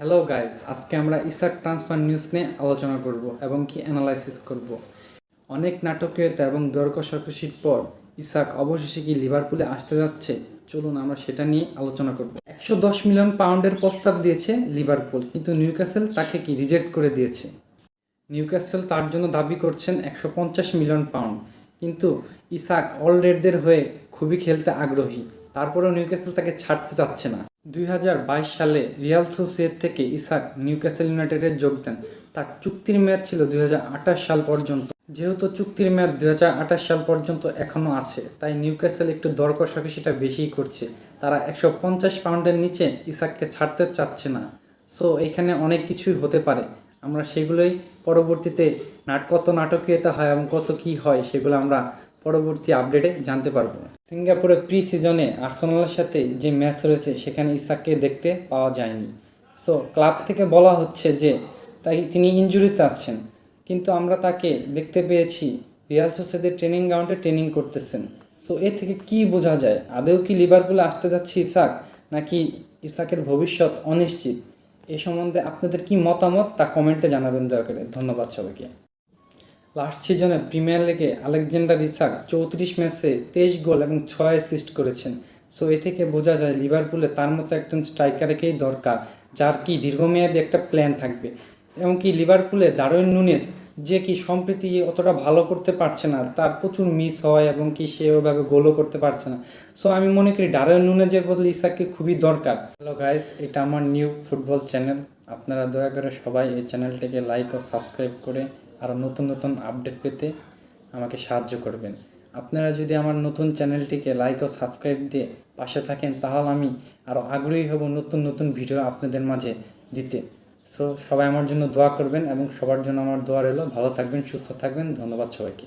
Hello guys আজকে আমরা Ishaq transfer news নিয়ে আলোচনা করব এবং কি অ্যানালাইসিস করব। অনেক নাটকীয়তা এবং দর কষাকষির পর ইসাক অবশেষে কি লিভারপুলে আসতে যাচ্ছে? চলুন আমরা সেটা নিয়ে আলোচনা করব। একশো দশ মিলিয়ন পাউন্ডের প্রস্তাব দিয়েছে লিভারপুল, কিন্তু নিউক্যাসেল তাকে কি রিজেক্ট করে দিয়েছে? নিউক্যাসেল তার জন্য দাবি করছেন একশো পঞ্চাশ মিলিয়ন পাউন্ড, কিন্তু ইসাক অল রেডদের হয়ে খুবই খেলতে আগ্রহী। তারপরেও নিউক্যাসেল তাকে ছাড়তে চাচ্ছে না। দুই হাজার বাইশ সালে রিয়াল সোসিয়েট থেকে ইসাক নিউক্যাসেল ইউনাইটেডে যোগ দেন। তার চুক্তির মেয়াদ ছিল দুই হাজার আঠাশ সাল পর্যন্ত। যেহেতু চুক্তির মেয়াদ দুই হাজার আঠাশ সাল পর্যন্ত এখনও আছে, তাই নিউক্যাসেল একটু দর কষাকষিটা বেশিই করছে। তারা একশো পঞ্চাশ পাউন্ডের নিচে ইসাককে ছাড়তে চাচ্ছে না। সো, এখানে অনেক কিছুই হতে পারে। আমরা সেগুলোই পরবর্তীতে নাট, কত নাটকীয়তা হয় এবং কত কি হয় সেগুলো আমরা পরবর্তী আপডেটে জানতে পারব। সিঙ্গাপুরে প্রি সিজনে আর্সেনালের সাথে যে ম্যাচ রয়েছে, সেখানে ইসাককে দেখতে পাওয়া যায়নি। সো ক্লাব থেকে বলা হচ্ছে যে, তাই তিনি ইনজুরিতে আসছেন কিন্তু আমরা তাকে দেখতে পেয়েছি রিয়াল সোসাইটির ট্রেনিং গ্রাউন্ডে ট্রেনিং করতেছেন। সো এ থেকে কি বোঝা যায়? আদৌ কি লিভারপুলে আসতে যাচ্ছে ইসাক, নাকি ইসাকের ভবিষ্যৎ অনিশ্চিত? এ সম্বন্ধে আপনাদের কি মতামত, তা কমেন্টে জানাবেন দয়া করে। ধন্যবাদ সবাইকে। লাস্ট সিজনে প্রিমিয়ার লিগে আলেকজান্ডার ইসাক চৌত্রিশ ম্যাচে তেইশ গোল এবং ছয় অ্যাসিস্ট করেছেন। সো এ থেকে বোঝা যায় লিভারপুলে তার মতো একজন স্ট্রাইকারকেই দরকার, যার কি দীর্ঘমেয়াদী একটা প্ল্যান থাকবে। এমনকি লিভারপুলে দারুইন নুনেস যে কি সম্প্রীতি অতটা ভালো করতে পারছে না, তার প্রচুর মিস হয় এবং কি সে ওভাবে গোলও করতে পারছে না। সো আমি মনে করি ডারউইন নুনেজের বদলে ইসাককে খুবই দরকার। হ্যালো গাইস, এটা আমার নিউ ফুটবল চ্যানেল। আপনারা দয়া করে সবাই এই চ্যানেলটিকে লাইক ও সাবস্ক্রাইব করে আরও নতুন নতুন আপডেট পেতে আমাকে সাহায্য করবেন। আপনারা যদি আমার নতুন চ্যানেলটিকে লাইক ও সাবস্ক্রাইব দিয়ে পাশে থাকেন, তাহলে আমি আরও আগ্রহী হব নতুন নতুন ভিডিও আপনাদের মাঝে দিতে। সো সবাই আমার জন্য দোয়া করবেন এবং সবার জন্য আমার দোয়া রইল। ভালো থাকবেন, সুস্থ থাকবেন। ধন্যবাদ সবাইকে।